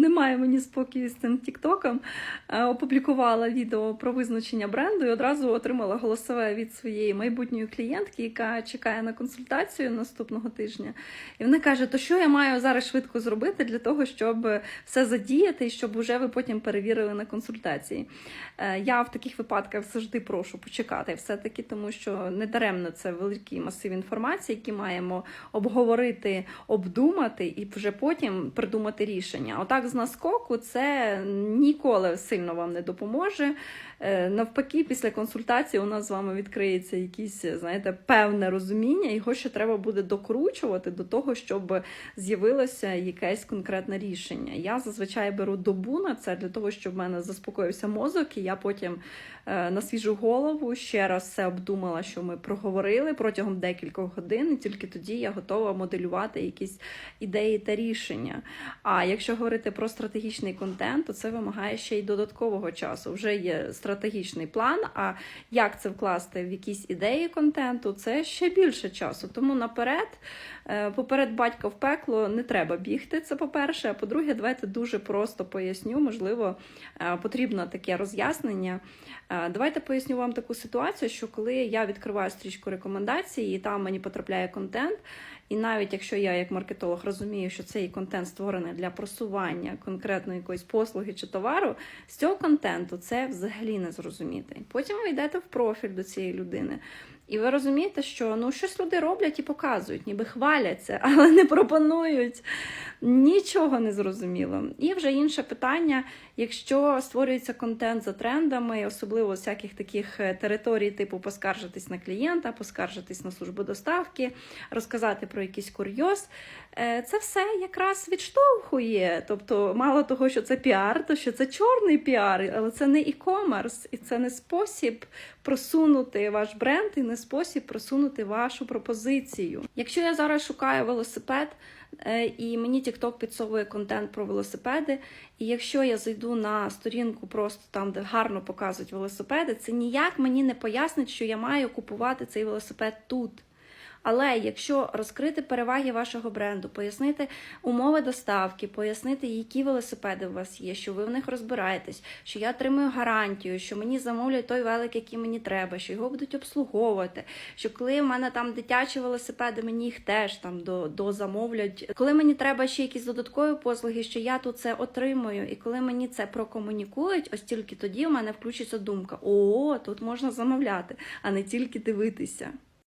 немає мені спокою з цим Тіктоком. Е, Опублікувала відео про визначення бренду і одразу отримала голосове від своєї майбутньої клієнтки, яка чекає на консультацію наступного тижня. І вона каже: то що я маю зараз швидко зробити для того, щоб все задіяти і щоб уже ви потім перевірили на консультації. Е, Я в таких випадках завжди прошу почекати все-таки, тому що недаремно це великий масив інформації, які маємо обговорити, обдумати і вже потім придумати рішення. Отак з наскоку це ніколи сильно вам не допоможе. Е, Навпаки, після консультації у нас з вами відкриється якесь, знаєте, певне розуміння. Його ще треба буде докручувати до того, щоб з'явилося якесь конкретне рішення. Я зазвичай беру добу на це для того, щоб в мене заспокоївся мозок, і я потім е, на свіжу голову ще раз все обдумала, що ми проговорили протягом декількох годин, і тільки тоді я готова моделювати якісь ідеї та рішення. А якщо говорити про стратегічний контент, то це вимагає ще й додаткового часу. Вже є стратегічний план. А як це вкласти в якісь ідеї контенту, це ще більше часу. Тому наперед, е, поперед батька в пекло не треба бігти. Це по-перше. А по-друге, давайте дуже просто поясню. Можливо, е, потрібно таке роз'яснення. Е, Давайте поясню вам таку ситуацію, що коли я відкриваю стрічку рекомендацій, і там мені потрапляє контент. І навіть якщо я як маркетолог розумію, що цей контент створений для просування конкретної якоїсь послуги чи товару, з цього контенту це взагалі не зрозуміти. Потім ви йдете в профіль до цієї людини. І ви розумієте, що ну щось люди роблять і показують, ніби хваляться, але не пропонують. Нічого не зрозуміло. І вже інше питання: якщо створюється контент за трендами, особливо всяких таких е, територій, типу поскаржитись на клієнта, поскаржитись на службу доставки, розказати про якийсь курйоз, е, це все якраз відштовхує. Тобто, мало того, що це піар, то що це чорний піар, але це не і-комерс, і це не спосіб просунути ваш бренд і не спосіб просунути вашу пропозицію. Якщо я зараз шукаю велосипед, е, і мені TikTok підсовує контент про велосипеди, і якщо я зайду на сторінку, просто там, де гарно показують велосипеди, це ніяк мені не пояснить, що я маю купувати цей велосипед тут. Але якщо розкрити переваги вашого бренду, пояснити умови доставки, пояснити, які велосипеди у вас є, що ви в них розбираєтесь, що я отримую гарантію, що мені замовлять той велик, який мені треба, що його будуть обслуговувати, що коли в мене там дитячі велосипеди, мені їх теж там до, до замовлять. Коли мені треба ще якісь додаткові послуги, що я тут це отримую, і коли мені це прокомунікують, ось тільки тоді в мене включиться думка: о, тут можна замовляти, а не тільки дивитися.